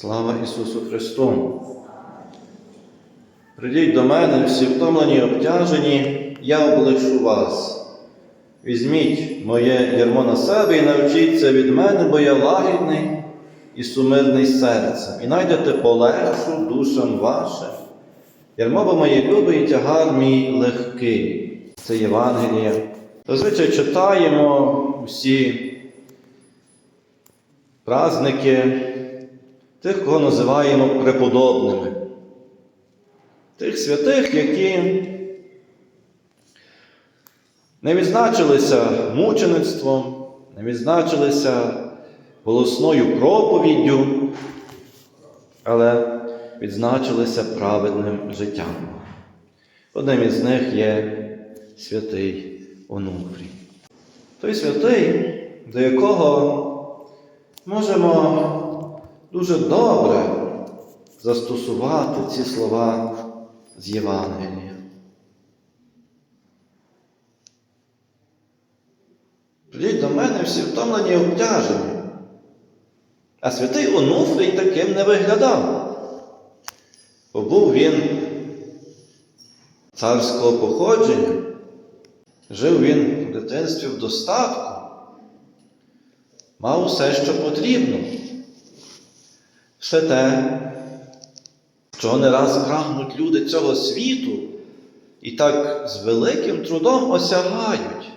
Слава Ісусу Христу! Придіть до мене, всі втомлені обтяжені, я облегшу вас. Візьміть моє ярмо на себе і навчіться від мене, бо я лагідний і сумирний серцем, і найдете полегшу душам вашим. Ярмо бо моє любе і тягар мій легкий. Це Євангеліє. Зазвичай читаємо усі праздники тих, кого називаємо преподобними, тих святих, які не відзначилися мучеництвом, не відзначилися голосною проповіддю, але відзначилися праведним життям. Одним із них є святий Онуфрій. Той святий, до якого можемо дуже добре застосувати ці слова з Євангелія. Придіть до мене всі втомлені і обтяжені. А святий Онуфрій таким не виглядав. Бо був він царського походження, жив він в дитинстві в достатку, мав усе, що потрібно. Все те, чого не раз прагнуть люди цього світу і так з великим трудом осягають.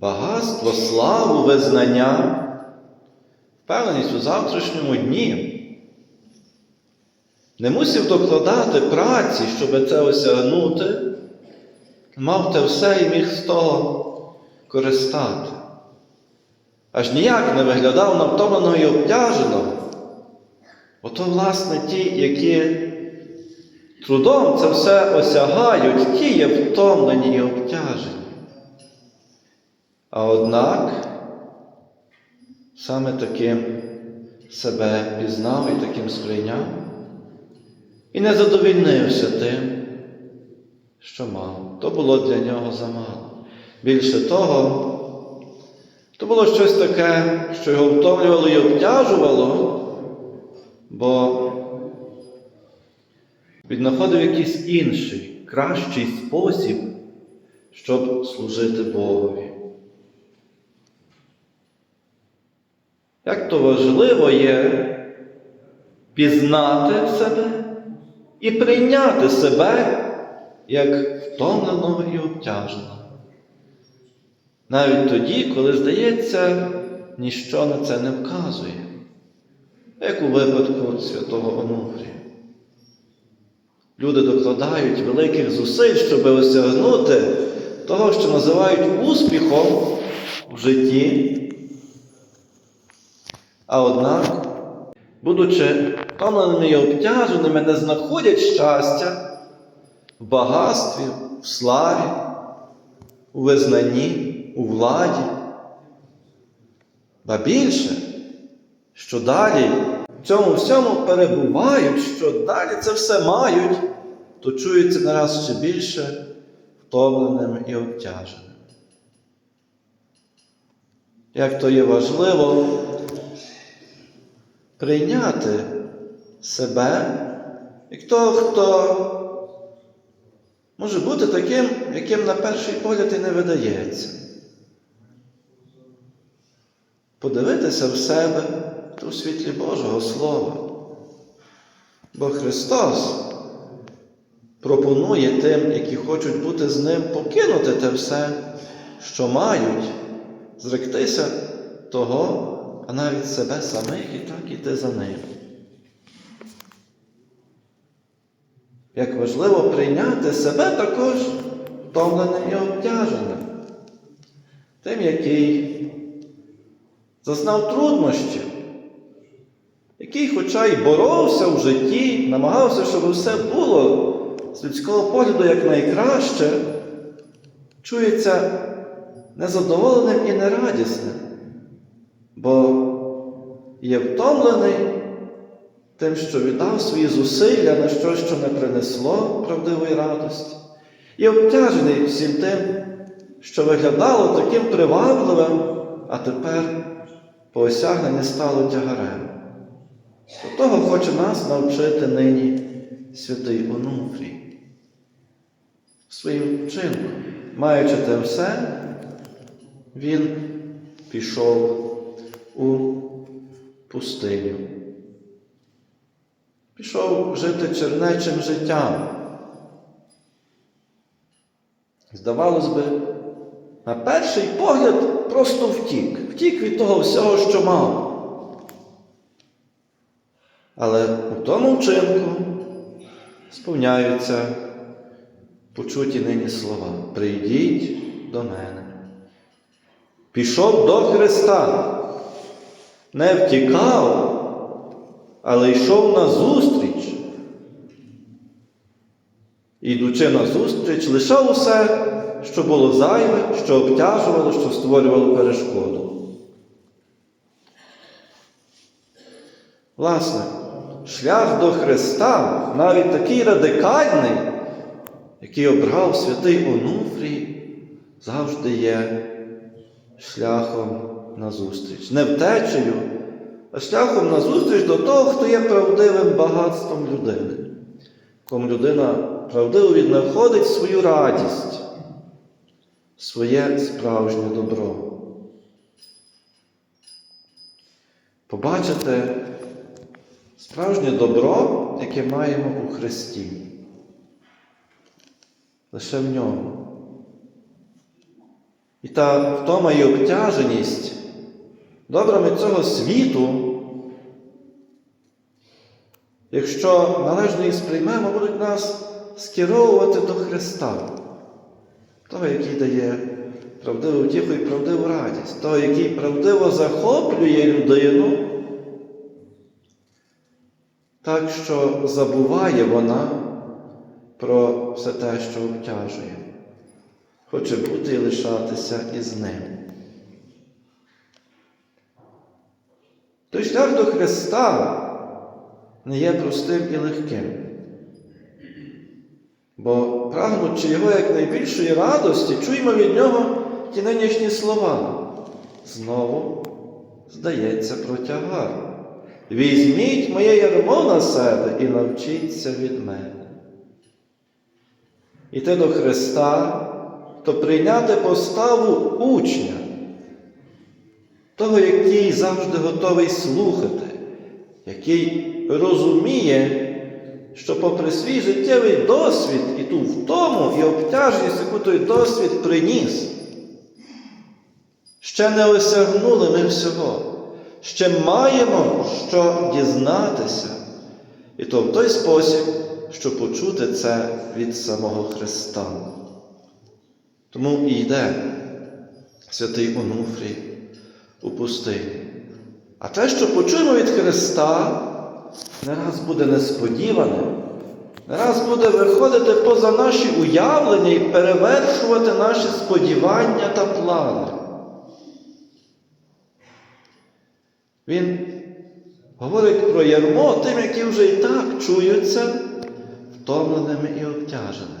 Багатство, славу, визнання, впевненість у завтрашньому дні. Не мусив докладати праці, щоб це осягнути, мав те все і міг з того користати. Аж ніяк не виглядав на втомленого і обтяженого. Ото, власне, ті, які трудом це все осягають, ті є втомлені і обтяжені. А однак саме таким себе пізнав і таким сприйняв, і не задовільнився тим, що мав. То було для нього замало. Більше того, то було щось таке, що його втомлювало і обтяжувало, бо він знаходив якийсь інший, кращий спосіб, щоб служити Богові. Як то важливо є пізнати себе і прийняти себе як втомленого і обтяженого. Навіть тоді, коли, здається, ніщо на це не вказує, як у випадку святого Онуфрія. Люди докладають великих зусиль, щоб осягнути того, що називають успіхом в житті. А однак, будучи втомленими і обтяженими, не знаходять щастя в багатстві, в славі, у визнанні, у владі. Ба більше, що далі в цьому всьому перебувають, що далі це все мають, то чуються нараз ще більше втомленими і обтяженими. Як то є важливо прийняти себе як того, хто може бути таким, яким на перший погляд і не видається. Подивитися в себе у світлі Божого Слова. Бо Христос пропонує тим, які хочуть бути з Ним, покинути те все, що мають, зректися того, а навіть себе самих і так іти за ним. Як важливо прийняти себе також втомленим і обтяженим, тим, який зазнав труднощів, який, хоча й боровся в житті, намагався, щоб все було з людського погляду якнайкраще, чується незадоволеним і нерадісним, бо є втомлений тим, що віддав свої зусилля на щось, що не принесло правдивої радості, і обтяжений всім тим, що виглядало таким привабливим, а тепер по осягненні стало тягарем. Того хоче нас навчити нині святий Онуфрій. Своїм вчинком, маючи те все, він пішов у пустиню. Пішов жити чернечим життям. Здавалось би, на перший погляд просто втік, втік від того всього, що мав. Але у тому вчинку сповняються почуті нині слова. Прийдіть до мене. Пішов до Христа, не втікав, але йшов на зустріч. Ідучи на зустріч, лишав усе, що було зайве, що обтяжувало, що створювало перешкоду. Власне, шлях до Христа, навіть такий радикальний, який обрав святий Онуфрій, завжди є шляхом на зустріч. Не втечею, а шляхом на зустріч до того, хто є правдивим багатством людини, кому людина правдиво віднаходить свою радість, своє справжнє добро. Побачите справжнє добро, яке маємо у Христі. Лише в ньому. І та втома і обтяженість добрами цього світу, якщо належно їх сприймемо, будуть нас скеровувати до Христа, того, який дає правдиву втіху і правдиву радість, того, який правдиво захоплює людину, так що забуває вона про все те, що обтяжує хоче бути і лишатися із ним. Той шлях до Христа не є простим і легким. Бо, прагнучи Його як найбільшої радості, чуємо від Нього ті нинішні слова. Знову здається про тягар. Візьміть моє ярмо на себе і навчіться від мене. Іти до Христа то прийняти поставу учня, того, який завжди готовий слухати, який розуміє, що попри свій життєвий досвід і ту втому, і обтяженість, яку той досвід приніс, ще не осягнули ми всього, ще маємо що дізнатися, і то в той спосіб, щоб почути це від самого Христа. Тому і йде святий Онуфрій у пустині. А те, що почуємо від Христа, не раз буде несподіване, не раз буде виходити поза наші уявлення і перевершувати наші сподівання та плани. Він говорить про ярмо тим, які вже і так чуються втомленими і обтяженими.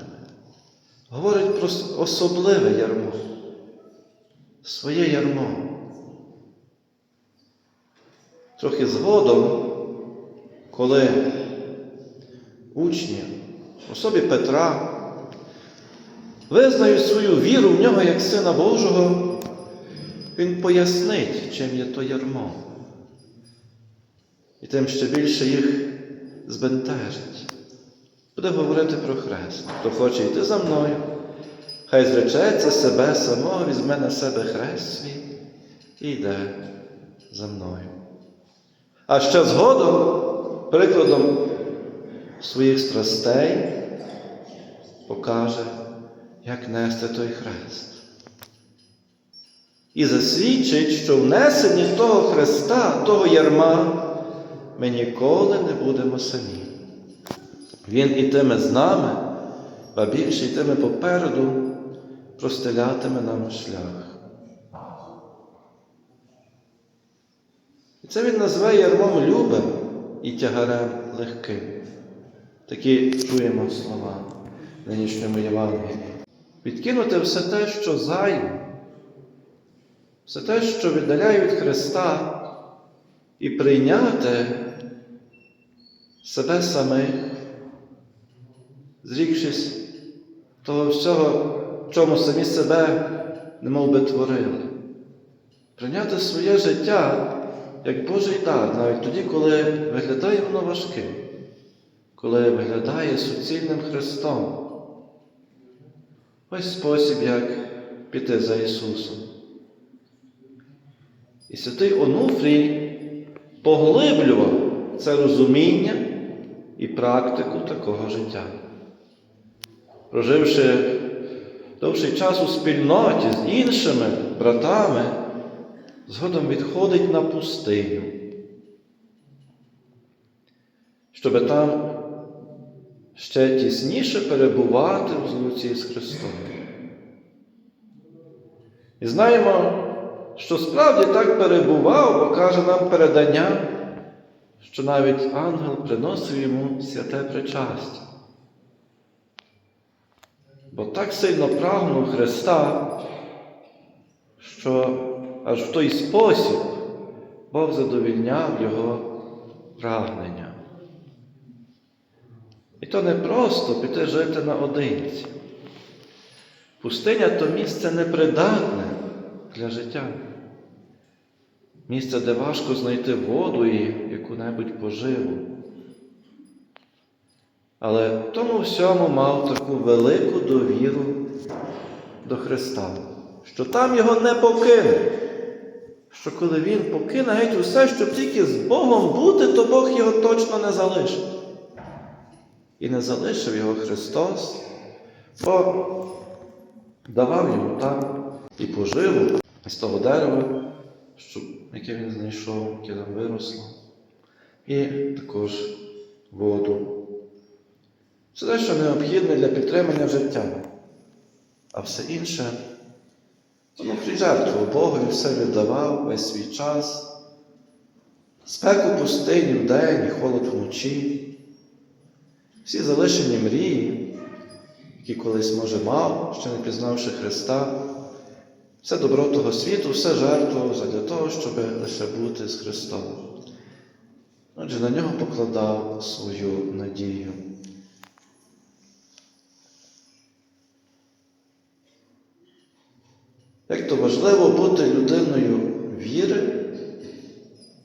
Говорить про особливе ярмо, своє ярмо. Трохи згодом, коли учні особі Петра визнають свою віру в нього як Сина Божого, він пояснить, чим є то ярмо. І тим ще більше їх збентежить буде говорити про хрест. Хто хоче йти за мною, хай зречеться себе самого, візьме на себе хрест свій і йде за мною. А ще згодом, прикладом своїх страстей, покаже, як нести той хрест. І засвідчить, що в несенні того хреста, того ярма, ми ніколи не будемо самі. Він ітиме з нами, а більше йтиме попереду, простелятиме нам шлях. І це він називає ярмом любим і тягарем легким. Такі чуємо слова в нинішньому Євангелії. Відкинути все те, що займе, все те, що віддаляє від Христа, і прийняти себе самих, зрікшись того всього, чому самі себе немов би творили. Прийняти своє життя як Божий дар, навіть тоді, коли виглядає воно важким, коли виглядає суцільним Христом. Ось спосіб, як піти за Ісусом. І святий Онуфрій поглиблював це розуміння і практику такого життя. Проживши довший час у спільноті з іншими братами, згодом відходить на пустиню, щоб там ще тісніше перебувати в злуці з Христом. І знаємо, що справді так перебував, бо каже нам передання, що навіть ангел приносив йому святе причастя. Бо так сильно прагнув Христа, що аж в той спосіб Бог задовільняв його прагнення. І то не просто піти жити наодинці. Пустиня то місце непридатне для життя. Місце, де важко знайти воду і яку-небудь поживу. Але в тому всьому мав таку велику довіру до Христа, що там його не покине. Що коли він покине геть усе, щоб тільки з Богом бути, то Бог його точно не залишить. І не залишив його Христос, бо давав йому там і поживу з того дерева, що, яке він знайшов, яке там виросло, і також воду. Це те, що необхідне для підтримання життя. А все інше, воно жертвував Богу і все віддавав весь свій час, спеку пустині вдень і холод вночі, всі залишені мрії, які колись, може, мав, ще не пізнавши Христа, все добро того світу, все жертвував задля того, щоб лише бути з Христом. Отже, на нього покладав свою надію. Як то важливо бути людиною віри,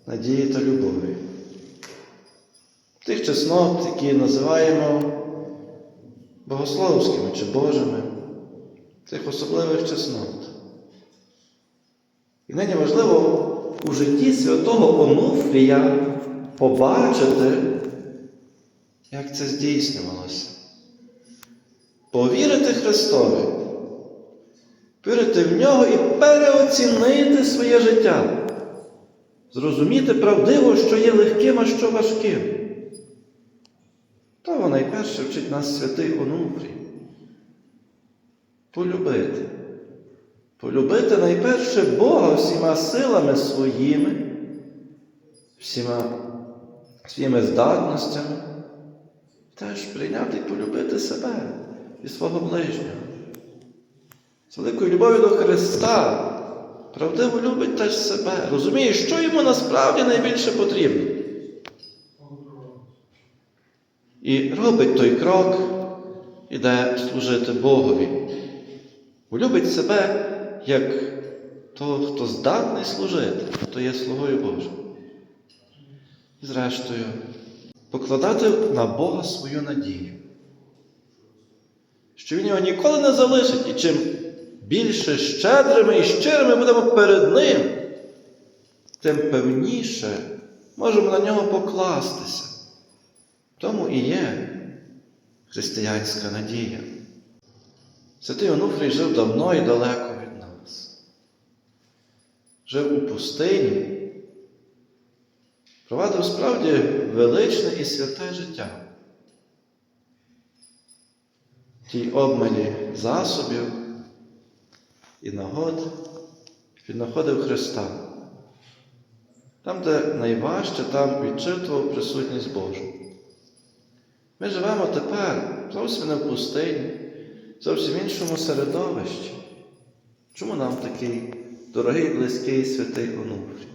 надії та любові. Тих чеснот, які називаємо богословськими чи Божими, тих особливих чеснот. І нині важливо у житті святого Онуфрія побачити, як це здійснювалося. Повірити Христові, вірити в нього і переоцінити своє життя, зрозуміти правдиво, що є легким, а що важким. Того найперше вчить нас святий Онуфрій. Полюбити. Полюбити найперше Бога всіма силами своїми, всіма своїми здатностями, теж прийняти і полюбити себе і свого ближнього. З великою любов'ю до Христа правдиво любить теж себе, розуміє, що йому насправді найбільше потрібно. І робить той крок, іде служити Богові. Бо себе як того, хто здатний служити, хто є слугою Божим. І зрештою, покладати на Бога свою надію, що Він його ніколи не залишить, і чим більше щедрими і щирими будемо перед Ним, тим певніше можемо на нього покластися. Тому і є християнська надія. Святий Онуфрій жив давно і далеко. Жив у пустині, провадив справді величне і святе життя. Тій обмані засобів і нагод він знаходив Христа. Там, де найважче, там відчитував присутність Божу. Ми живемо тепер зовсім не в пустині, зовсім іншому середовищі. Чому нам такий дорогий, близький святий Онуфрій?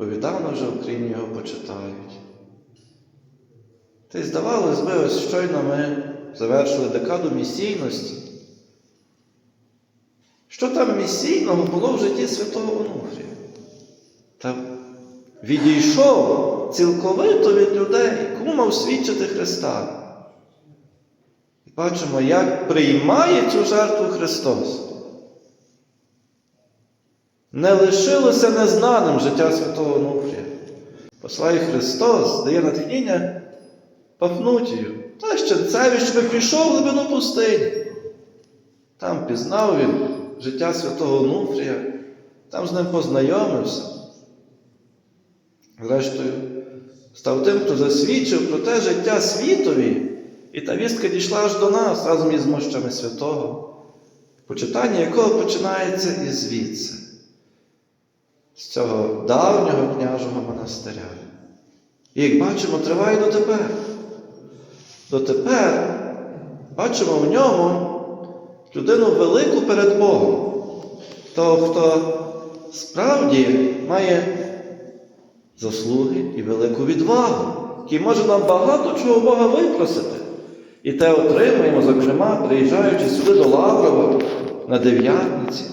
бо віддавна вже в Україні його почитають. Та й здавалось би, ось щойно ми завершили декаду місійності. Що там місійного було в житті святого Онуфрія? Та відійшов цілковито від людей, кому мав свідчити Христа. І бачимо, як приймає цю жертву Христос. Не лишилося незнаним життя святого Онуфрія. Послає Христос, дає натхнення Пафнутію. Та щенцеві, щоб пішов в глибину пустині. Там пізнав він життя святого Онуфрія, там з ним познайомився. Зрештою, став тим, хто засвідчив про те життя світові, і та вістка дійшла аж до нас разом із мощами святого, почитання якого починається і звідси, з цього давнього княжого монастиря. І як бачимо, триває дотепер. Дотепер бачимо в ньому людину велику перед Богом, того, хто справді має заслуги і велику відвагу, який може нам багато чого Бога випросити. І те отримуємо, зокрема, приїжджаючи сюди до Лаврова на дев'ятниці.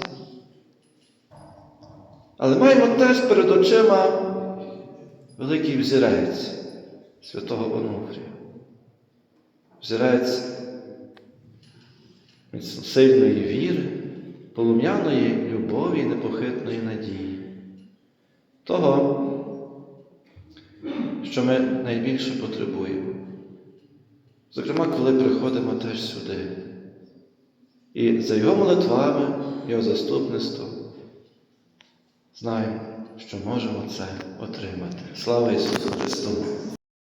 Але маємо теж перед очима великий взірець святого Онуфрія. Взірець сильної віри, полум'яної любові і непохитної надії. Того, що ми найбільше потребуємо. Зокрема, коли приходимо теж сюди. І за його молитвами, його заступництвом знаємо, що можемо це отримати. Слава Ісусу Христу!